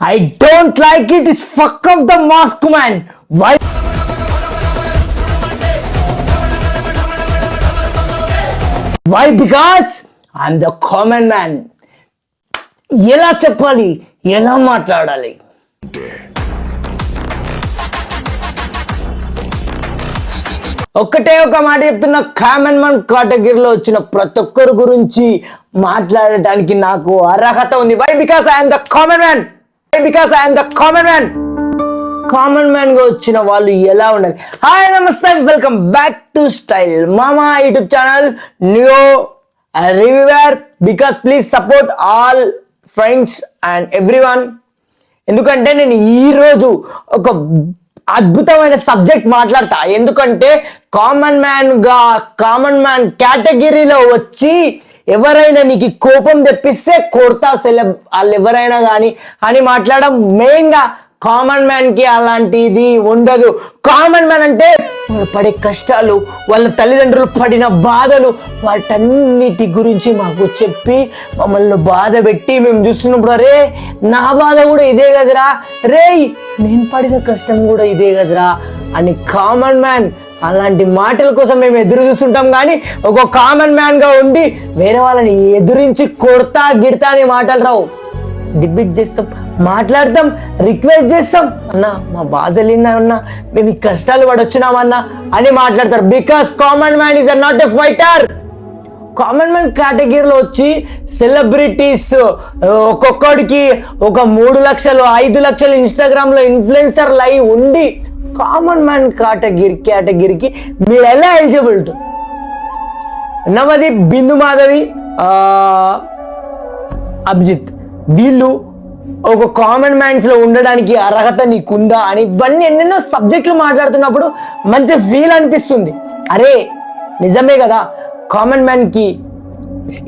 I don't like it is fuck of the mask man why why because I'm the common man ఎలా చెప్పాలి? ఎలా మాట్లాడాలి? ఒక్కటే ఒక మాట చెప్తున్న. కామన్ మన్ కేటగిరీలో వచ్చిన ప్రతి ఒక్కరి గురించి మాట్లాడటానికి నాకు అర్హత ఉంది. Why because I'm the common man why because I'm the common man common మ్యాన్గా వచ్చిన వాళ్ళు ఎలా ఉండాలి? హాయ్ నమస్తే. వెల్కమ్ బ్యాక్ టు స్టైల్ మామా YouTube channel new reviewer because please support all friends and every ఎందుకంటే నేను ఈరోజు ఒక అద్భుతమైన సబ్జెక్ట్ మాట్లాడతా. ఎందుకంటే కామన్ మ్యాన్గా కామన్ మ్యాన్ కేటగిరీలో వచ్చి ఎవరైనా నీకు కోపం తెప్పిస్తే కొడతా సెల వాళ్ళు ఎవరైనా కానీ అని మాట్లాడడం మెయిన్గా కామన్ మ్యాన్కి అలాంటిది ఉండదు. కామన్ మ్యాన్ అంటే వాళ్ళు పడే కష్టాలు వాళ్ళ తల్లిదండ్రులు పడిన బాధలు వాటన్నిటి గురించి మాకు చెప్పి మమ్మల్ని బాధ పెట్టి మేము చూస్తున్నప్పుడు అరే నా బాధ కూడా ఇదే కదరా. రే నేను పడిన కష్టం కూడా ఇదే కదరా. అని కామన్ మ్యాన్ అలాంటి మాటల కోసం మేము ఎదురు చూస్తుంటాం కానీ ఒక కామన్ మ్యాన్గా ఉండి వేరే వాళ్ళని ఎదురించి కొడతా గిడతా అనే మాటలు రావు. డిబిట్ చేస్తాం మాట్లాడతాం రిక్వెస్ట్ చేస్తాం. అన్నా మా బాధలు అన్నా? మేము ఈ కష్టాలు పడొచ్చినామన్నా అని మాట్లాడతారు. Because common man is not a fighter common man కేటగిరీలో వచ్చి సెలబ్రిటీస్ ఒక్కొక్కడికి ఒక మూడు లక్షలు ఐదు లక్షలు ఇన్స్టాగ్రామ్లో ఇన్ఫ్లుయెన్సర్లు లైవ్ ఉండి కామన్ మ్యాన్ కేటగిరీ కేటగిరీకి మీరు ఎలా ఎలిజిబుల్ నమది బిందు మాధవి అభిజిత్. వీళ్ళు ఒక కామన్ మ్యాన్స్లో ఉండడానికి అర్హత నీకుందా అని ఇవన్నీ ఎన్నెన్నో సబ్జెక్టులు మాట్లాడుతున్నప్పుడు మంచి ఫీల్ అనిపిస్తుంది. అరే నిజమే కదా కామన్ మ్యాన్కి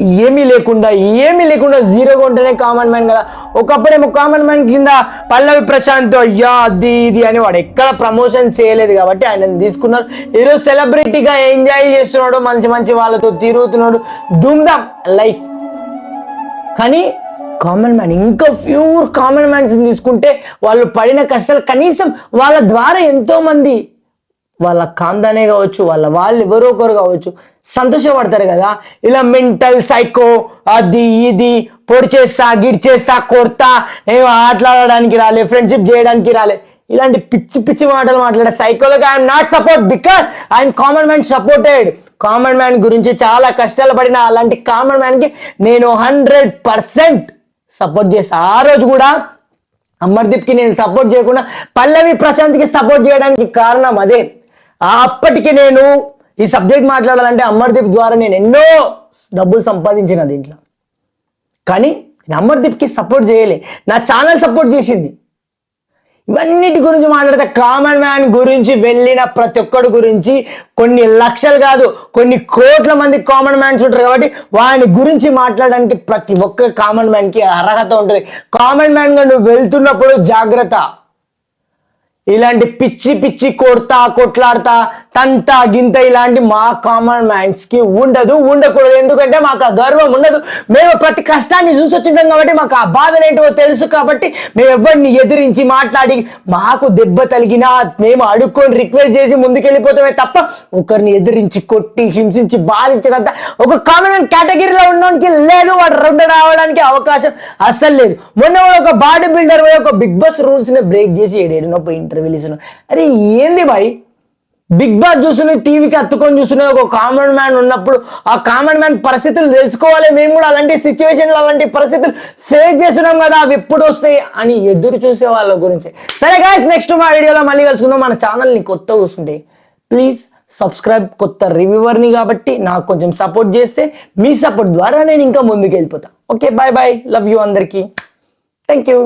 ఏమీ లేకుండా ఏమీ లేకుండా జీరోగా ఉంటేనే కామన్ మ్యాన్ కదా. ఒకప్పుడేమో కామన్ మ్యాన్ కింద పల్లవి ప్రశాంత్ అయ్యా అది ఇది అని వాడు ఎక్కడ ప్రమోషన్ చేయలేదు కాబట్టి ఆయన తీసుకున్నారు. ఈరోజు సెలబ్రిటీగా ఎంజాయ్ చేస్తున్నాడు మంచి మంచి వాళ్ళతో తిరుగుతున్నాడు. దుమ్దాం లైఫ్. కానీ కామన్ మ్యాన్ ఇంకా ప్యూర్ కామన్ మ్యాన్స్ తీసుకుంటే వాళ్ళు పడిన కష్టాలు కనీసం వాళ్ళ ద్వారా ఎంతో మంది వాళ్ళ కాందానే కావచ్చు వాళ్ళ వాళ్ళు ఎవరో ఒకరు కావచ్చు సంతోషపడతారు కదా? ఇలా మెంటల్ సైకో అది ఇది పొడి చేస్తా గిడి చేస్తా కొడతా ఏం ఆటలాడడానికి రాలే ఫ్రెండ్షిప్ చేయడానికి రాలే. ఇలాంటి పిచ్చి పిచ్చి మాటలు మాట్లాడే సైకోలోకి I'm not support because I'm common man supported common man గురించి చాలా కష్టాలు పడిన అలాంటి కామన్ మ్యాన్కి నేను హండ్రెడ్ పర్సెంట్ సపోర్ట్ చేస్తా. ఆ రోజు కూడా అమర్దీప్కి నేను సపోర్ట్ చేయకుండా పల్లవి ప్రశాంత్కి సపోర్ట్ చేయడానికి కారణం అదే. అప్పటికి నేను ఈ సబ్జెక్ట్ మాట్లాడాలంటే అమర్దీప్ ద్వారా నేను ఎన్నో డబ్బులు సంపాదించిన దీంట్లో. కానీ నేను అమర్దీప్కి సపోర్ట్ చేయలే. నా ఛానల్ సపోర్ట్ చేసింది. ఇవన్నిటి గురించి మాట్లాడితే కామన్ మ్యాన్ గురించి వెళ్ళిన ప్రతి ఒక్కడి గురించి కొన్ని లక్షలు కాదు కొన్ని కోట్ల మంది కామన్ మ్యాన్స్ ఉంటారు కాబట్టి వాని గురించి మాట్లాడడానికి ప్రతి ఒక్క కామన్ మ్యాన్కి అర్హత ఉంటుంది. కామన్ మ్యాన్గా నువ్వు వెళ్తున్నప్పుడు జాగ్రత్త. ఇలాంటి పిచ్చి పిచ్చి కొడతా కొట్లాడతా తంత గింత ఇలాంటి మా కామన్ మ్యాన్స్కి ఉండదు ఉండకూడదు. ఎందుకంటే మాకు ఆ గర్వం ఉండదు. మేము ప్రతి కష్టాన్ని చూసి వచ్చింటాం కాబట్టి మాకు ఆ బాధలు ఏంటో తెలుసు కాబట్టి మేము ఎవరిని ఎదిరించి మాట్లాడి మాకు దెబ్బ తలిగినా మేము అడుక్కొని రిక్వెస్ట్ చేసి ముందుకెళ్ళిపోతామే తప్ప ఒకరిని ఎదిరించి కొట్టి హింసించి బాధించదంతా ఒక కామన్ మ్యాన్ కేటగిరీలో ఉన్నోనికి లేదు వాడు రెండు రావడానికి అవకాశం అస్సలు లేదు. మొన్న ఒక బాడీ బిల్డర్ ఒక బిగ్ బాస్ రూల్స్ని బ్రేక్ చేసి ఏడేడు పోయింది ఇంటర్వ్యూలు ఇచ్చిన అరే ఏంది బాయ్? బిగ్ బాస్ చూస్తున్న టీవీకి అత్తుకొని చూసిన ఒక కామన్ మ్యాన్ ఉన్నప్పుడు ఆ కామన్ మ్యాన్ పరిస్థితులు తెలుసుకోవాలి. మేము కూడా అలాంటి సిచ్యువేషన్లు అలాంటి పరిస్థితులు ఫేస్ చేస్తున్నాం కదా అవి ఎప్పుడు వస్తాయి అని ఎదురు చూసే వాళ్ళ గురించి. సరే గాయస్ నెక్స్ట్ మా వీడియోలో మళ్ళీ కలుసుకుందాం. మన ఛానల్ని కొత్త చూస్తుంటే ప్లీజ్ సబ్స్క్రైబ్ కొత్త రివ్యూవర్ని కాబట్టి నాకు కొంచెం సపోర్ట్ చేస్తే మీ సపోర్ట్ ద్వారా నేను ఇంకా ముందుకు వెళ్ళిపోతాను okay bye bye love you అందరికీ. Thank you